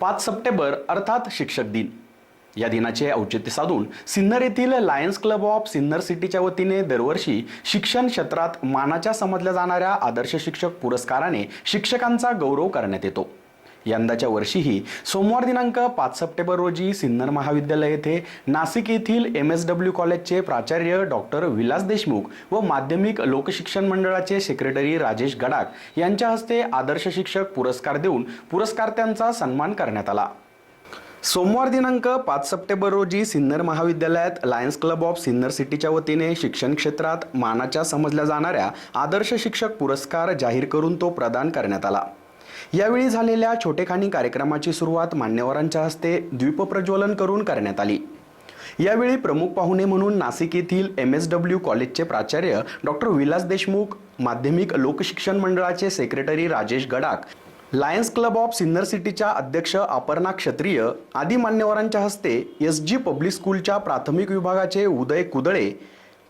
पाच सप्टेंबर अर्थात शिक्षक दिन. या दिनाचे औचित्य साधून सिन्नर येथील लायन्स क्लब ऑफ सिन्नर सिटीच्या वतीने दरवर्षी शिक्षण क्षेत्रात मानाच्या समजल्या जाणाऱ्या आदर्श शिक्षक पुरस्काराने शिक्षकांचा गौरव करण्यात येतो. यंदाच्या वर्षीही सोमवार दिनांक पाच सप्टेंबर रोजी सिन्नर महाविद्यालय येथे नाशिक येथील एम एस डब्ल्यू कॉलेजचे प्राचार्य डॉक्टर विलास देशमुख व माध्यमिक लोकशिक्षण मंडळाचे सेक्रेटरी राजेश गडाख यांच्या हस्ते आदर्श शिक्षक पुरस्कार देऊन पुरस्कार्थ्यांचा सन्मान करण्यात आला. सोमवार दिनांक पाच सप्टेंबर रोजी सिन्नर महाविद्यालयात लायन्स क्लब ऑफ सिन्नर सिटीच्या वतीने शिक्षण क्षेत्रात मानाच्या समजल्या जाणाऱ्या आदर्श शिक्षक पुरस्कार जाहीर करून तो प्रदान करण्यात आला. यावेळी झालेल्या छोटेखानी कार्यक्रमाची सुरुवात मान्यवरांच्या हस्ते द्वीपप्रज्वलन करून करण्यात आली. यावेळी प्रमुख पाहुणे म्हणून नाशिक येथील एम एस डब्ल्यू कॉलेजचे प्राचार्य डॉक्टर विलास देशमुख माध्यमिक लोकशिक्षण मंडळाचे secretary Rajesh Gadakh lions club of Sinnar सिटीच्या अध्यक्ष अपर्णा क्षत्रिय आदी मान्यवरांच्या हस्ते एस जी पब्लिक स्कूलच्या प्राथमिक विभागाचे उदय कुदळे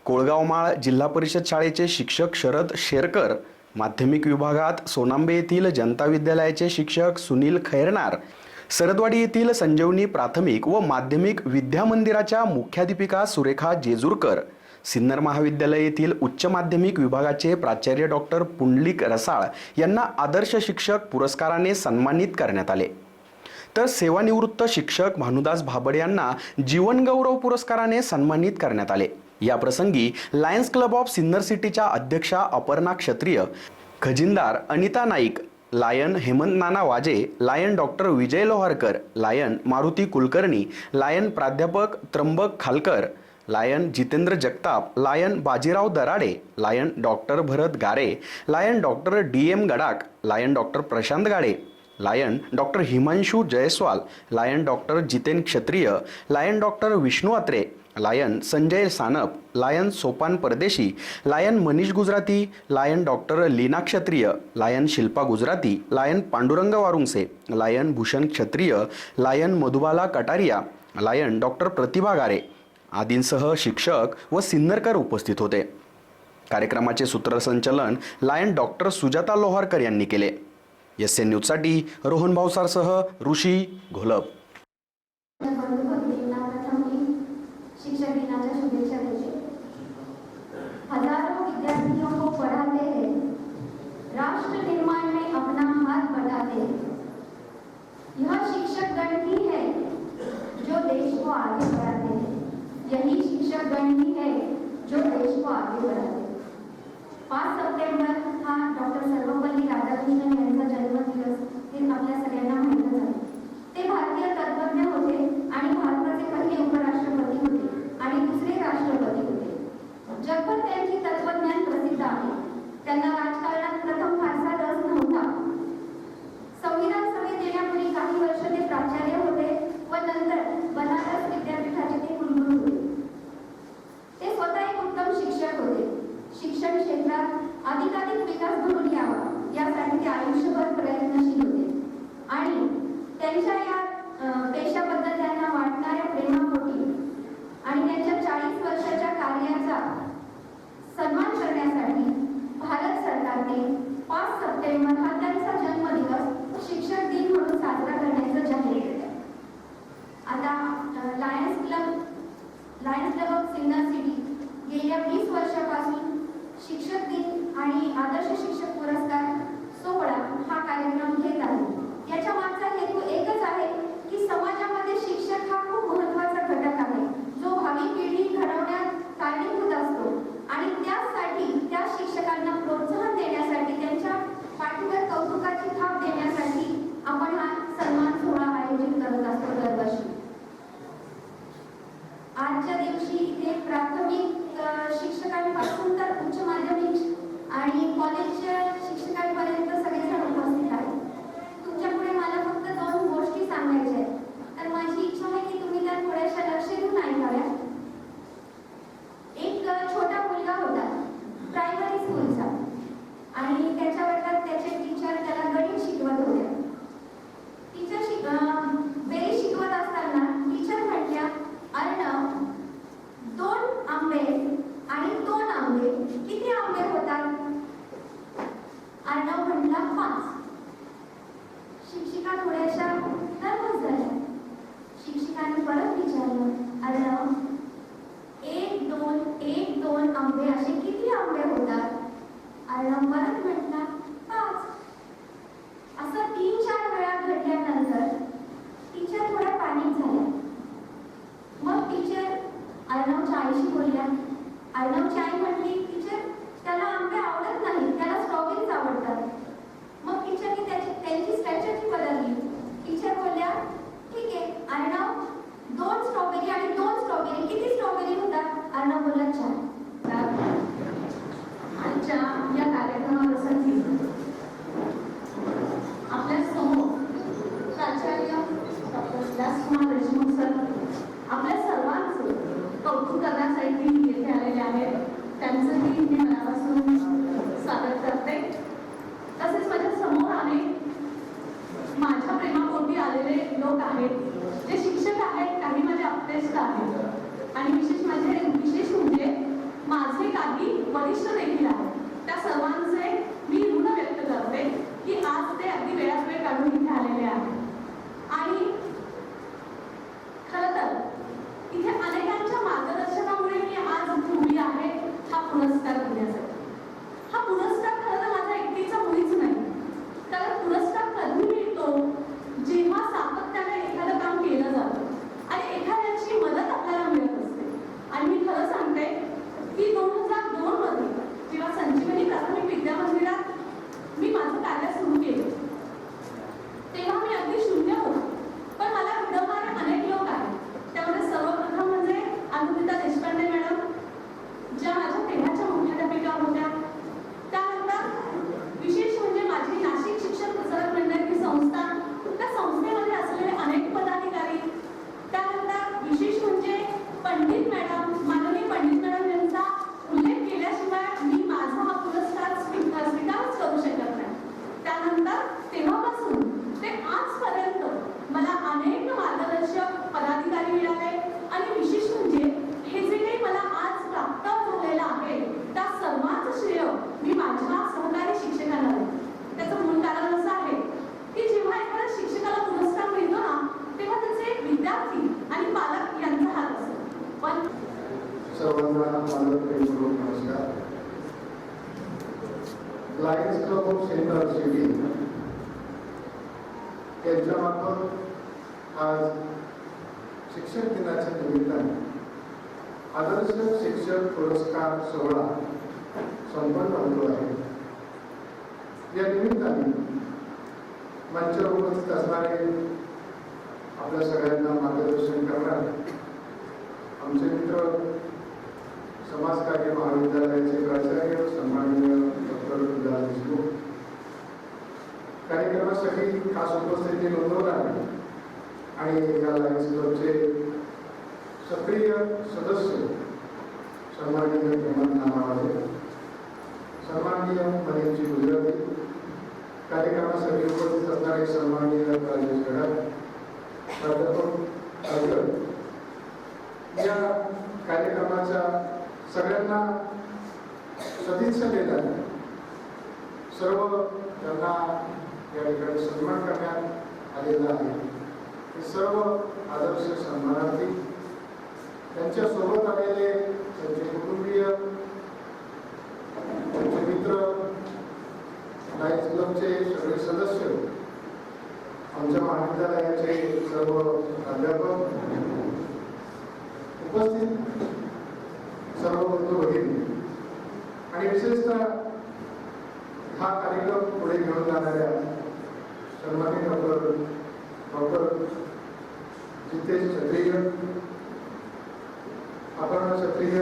कोळगावमाळ जिल्हा परिषद शाळेचे शिक्षक शरद शेरकर माध्यमिक विभागात सोनांबे येथील जनता विद्यालयाचे शिक्षक सुनील खैरनार सरदवाडी येथील संजीवनी प्राथमिक व माध्यमिक विद्या मंदिराच्या सुरेखा जेजूरकर सिन्नर महाविद्यालय येथील उच्च माध्यमिक विभागाचे प्राचार्य डॉक्टर पुंडलिक रसाळ यांना आदर्श शिक्षक पुरस्काराने सन्मानित करण्यात आले. तर सेवानिवृत्त शिक्षक भानुदास भाबड यांना जीवनगौरव पुरस्काराने सन्मानित करण्यात आले. या प्रसंगी लायन्स क्लब ऑफ सिन्नर सिटीच्या अध्यक्षा Aparna Kshatriya खजिनदार Anita Naik lion Hemant Nana Waje lion doctor Vijay Loharkar lion Maruti Kulkarni lion प्राध्यापक Trimbak Khalkar lion Jitendra Jagtap lion Bajirao Darade lion doctor Bharat Gare lion doctor D M Gadak lion doctor Prashant Gade lion doctor Himanshu Jaiswal lion doctor Jiten Kshatriya lion doctor Vishnu Atre lion Sanjay Sanap lion Sopan Pardeshi lion Manish Gujarati lion doctor Leena Kshatriya lion Shilpa Gujarati lion Pandurang Warungase lion Bhushan Kshatriya lion Madhubala Kataria lion doctor Pratibha Gare आदींसह शिक्षक व सिन्नरकर उपस्थित होते. कार्यक्रमाचे सूत्रसंचलन lion doctor Sujata Loharkar यांनी केले. एस एन न्यूजसाठी रोहन भावसारसह ऋषी घोलप बंधू-भगिनींना प्रथम मी शिक्षक दिनाच्या शुभेच्छा देते हजारों विद्यार्थियों को पढ़ाते हैं राष्ट्र निर्माण में अपना हाथ बढ़ाते हैं यह शिक्षक गण ही है जो देश को आगे बढ़ाते हैं। यही शिक्षक गण ही है जो देश को आगे बढ़ाते हैं। पाच सप्टेंबर हा डॉक्टर सर्वपल्ली राधाकृष्णन यांचा जन्मदिवस हे आपल्या सगळ्यांना माहीतच आहे ते भारतीय तत्वज्ञ होते आणि भारताचे पहिले उपराष्ट्रपती होते आणि दुसरे राष्ट्रपती होते. जगभर त्यांची तत्वज्ञान प्रसिद्ध आहे. त्यांना राजकारणात प्रथम फारसा रस नव्हता संविधान सभेत येण्यापूर्वी काही वर्ष ते प्राचार्य होते व नंतर बनारस विद्यापीठाचे ते कुलगुरू होते ते स्वतः एक उत्तम शिक्षक होते शिक्षण क्षेत्रात अधिकाधिक विकास घडून यावा यासाठी ते आयुष्यभर प्रयत्नशील होते आणि त्यांच्या या अं, पेशाबद्दल त्यांना वाटणाऱ्या प्रेमापोटी आणि त्यांच्या चाळीस वर्षाच्या कार्याचा सन्मान करण्यासाठी भारत सरकारने पाच सप्टेंबर हा त्यांचा जन्मदिवस शिक्षक दिन म्हणून साजरा करण्याचं जाहीर केलं आता lions club lions club of Sinnar city गेल्या वीस वर्षापासून शिक्षक दिन आणि आदर्श शिक्षक पुरस्कार सोहळा हा कार्यक्रम घेत आहे. याच्या मागचा हेतू एकच आहे की समाजामध्ये शिक्षक हा खूप महत्त्वाचा आलं. एक दोन एक दोन आंबे असे किती आंबे होतात? आलं परत हा पुरस्कार घेण्यासाठी हा पुरस्कार खरं तर माझा एकटीचा मुळीच नाही कारण पुरस्कार कधी मिळतो जेव्हा सातत्याने एखादं काम केलं जातं आणि एखाद्याची मदत आपल्याला मिळत असते आणि मी खरं सांगते की दोन हजार दोन मध्ये जेव्हा संजीवनी प्राथमिक विद्या मंदिरात मी माझं कार्य सुरू केलं तेव्हा मी अगदी शून्य होतो पण मला घडवणारे अनेक लोक आहेत त्यामध्ये सर्वप्रथम म्हणजे अनुदिता देशपांडे मॅडम ज्या माझ्या तेव्हाच्या मुख्याध्यापिका होत्या त्यानंतर विशेष म्हणजे माझी नाशिक शिक्षण प्रसारक मंडळ ही संस्था त्या संस्थेमध्ये असलेले अनेक पदाधिकारी त्यानंतर विशेष म्हणजे पंडित मॅडम माननीय पंडित मॅडम यांचा उल्लेख केल्याशिवाय मी माझा हा पुरस्कार स्वीकार स्वीकारच करू शकत नाही त्यानंतर तेव्हापासून ते आजपर्यंत मला अनेक मार्गदर्शक पदाधिकारी मिळाले आणि विशेष म्हणजे हे जे काही मला आज प्राप्त झालेलं आहे त्या सर्वांचं श्रेय मी माझ्या सहकारी शिक्षकांना देते त्याचं मूळ कारण असं आहे की जेव्हा एखाद्या शिक्षकाला पुरस्कार मिळतो ना तेव्हा त्याचे विद्यार्थी आणि पालक यांचा हात असतो. पण सर्वांना नमस्कार. Lions club of central city यांच्यामार्फत आज शिक्षक दिनाच्या निमित्ताने आदर्श शिक्षक पुरस्कार सोहळा संपन्न होतो आहे. या निमित्ताने मंचावर उपस्थित असणारे आपल्या सगळ्यांना मार्गदर्शन करणार आमचे मित्र समाजकार्य महाविद्यालयाचे प्राचार्य सन्माननीय डॉक्टर विलास देशमुख. कार्यक्रमासाठी खास उपस्थिती नोंदवणार आणि या लायन्स क्लबचे सक्रिय सदस्य सन्माननीय हेमंत नामावाले सन्माननीय मनीषजी गुजराती कार्यक्रमासाठी उपस्थित असणारे सन्माननीय राजेश गडाख प्राध्यापक या कार्यक्रमाच्या सगळ्यांना सदिच्छा देतात सर्व त्यांना या ठिकाणी सन्मान करण्यात आलेला आहे. हे सर्व आदर्श सन्मानार्थी त्यांच्यासोबत आलेले त्यांचे कुटुंबीय त्यांचे मित्र लायन्स क्लबचे सगळे सदस्य आमच्या महाविद्यालयाचे सर्व प्राध्यापक उपस्थित सर्व बंधू भगिनी. आणि विशेषतः हा कार्यक्रम पुढे घेऊन जाणाऱ्या सन्मानित डॉक्टर डॉक्टर जितेश क्षत्रिय आपण क्षत्रिय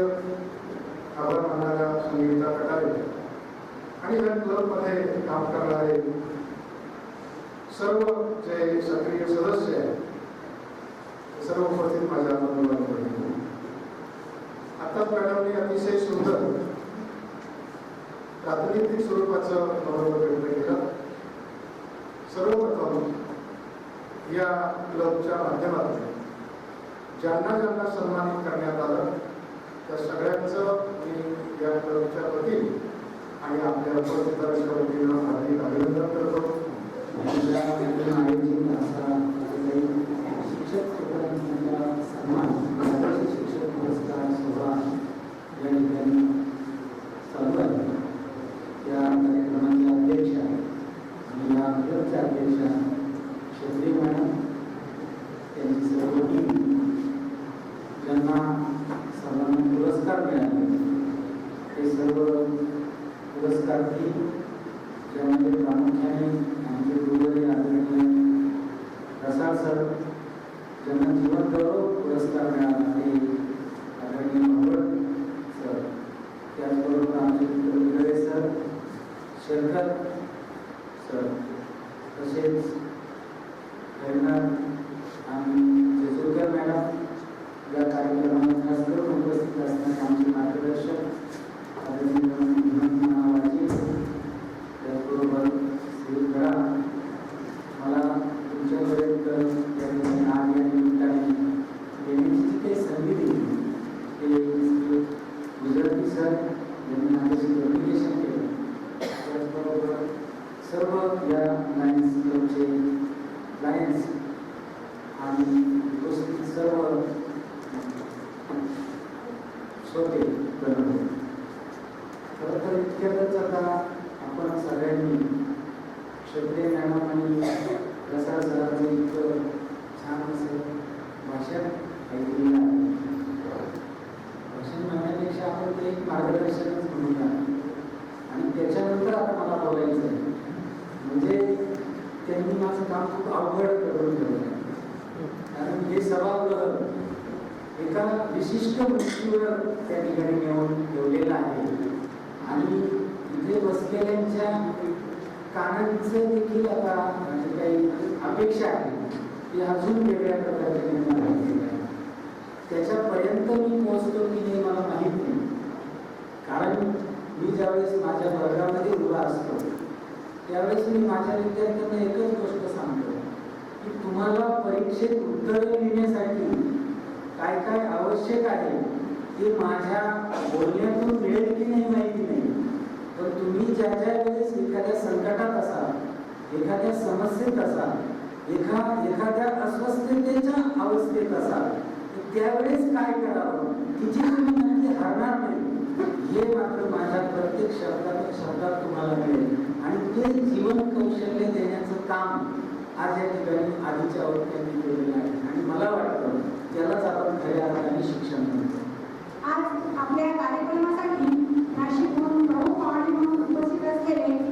आभार मानणाऱ्या संगीता कटारे. आणि या क्लबमध्ये काम करणारे सर्व जे सक्रिय सदस्य आहेत सर्व उपस्थित माझ्या बंधूंमध्ये आताच मॅडमने अतिशय सुंदर प्रातिनिधिक स्वरूपाचं मनोबल व्यक्त केलं. सर्वप्रथम या क्लबच्या माध्यमातून ज्यांना ज्यांना सन्मानित करण्यात आलं त्या सगळ्यांचं मी या क्लबच्या वतीने आणि आपल्या उपस्थितांच्या वतीनं हार्दिक अभिनंदन करतो आपल्या आयोजित असा शिक्षक क्षेत्रांचा सन्मान आदर्श शिक्षक पुरस्कार सोहळा या ठिकाणी चालू आहे त्या कार्यक्रमाच्या अध्यक्षा आणि या क्लबच्या अध्यक्षा क्षत्रिय मॅडम त्यांची सर्व टीम ज्यांना सर्वांना पुरस्कार मिळाले ते सर्व पुरस्कारार्थी ज्यामध्ये प्रामुख्याने आमचे गुरुवारी आदरणीय प्रसाद सर ज्यांना जीवन गौरव पुरस्कार मिळाला ते आदरणीय भगवत सर त्याचबरोबर आमचे मित्र विगळे सर शेरकर सर तसेच प्रेरणा आणि जेजुरकर मॅडम आणि उपस्थित सर्व श्रोते बनवले खरं तर इतक्यातच आता आपण सगळ्यांनी क्षत्रिय मॅडम आणि प्रसार सरांचं इतकं छान असं भाषण ऐकलेलं आहे. भाषण म्हणण्यापेक्षा आपण ते एक मार्गदर्शनच म्हणूया आणि त्याच्यानंतर आता मला बोलायचं आहे. म्हणजे त्यांनी माझं काम खूप अवघड करून ठेवलं आहे. कारण हे सभागृह एका विशिष्ट गोष्टीवर त्या ठिकाणी नेऊन ठेवलेला आहे. आणि इथे बसलेल्यांच्या कानांचं देखील आता म्हणजे काही अपेक्षा आहे. ती अजून वेगळ्या प्रकारचे निर्माण झालेली आहे त्याच्यापर्यंत मी पोहोचतो की हे मला माहीत नाही. कारण मी ज्यावेळेस माझ्या वर्गामध्ये उभा असतो त्यावेळेस मी माझ्या विद्यार्थ्यांना एकच गोष्ट सांगतो की तुम्हाला परीक्षेत उत्तरं लिहिण्यासाठी काय काय आवश्यक आहे ते माझ्या बोलण्यातून मिळेल की नाही माहिती नाही. पण तुम्ही ज्या ज्या वेळेस एखाद्या संकटात असाल एखाद्या समस्येत असाल एखा एखाद्या अस्वस्थतेच्या अवस्थेत असाल तर त्यावेळेस काय करावं? तिची तुम्ही नक्की हरणार नाही. हे मात्र माझ्या प्रत्येक शब्दात शब्दात तुम्हाला मिळेल. आणि ते जीवन कौशल्य देण्याचं काम आज या ठिकाणी आधीच्या आवृत्त्यांनी केलेल्या आहेत. आणि मला वाटतं त्यालाच आपण खऱ्या अर्थाने शिक्षण म्हणतो. आज आपल्या कार्यक्रमासाठी नाशिकहून प्रमुख पाहुणे म्हणून उपस्थित असलेले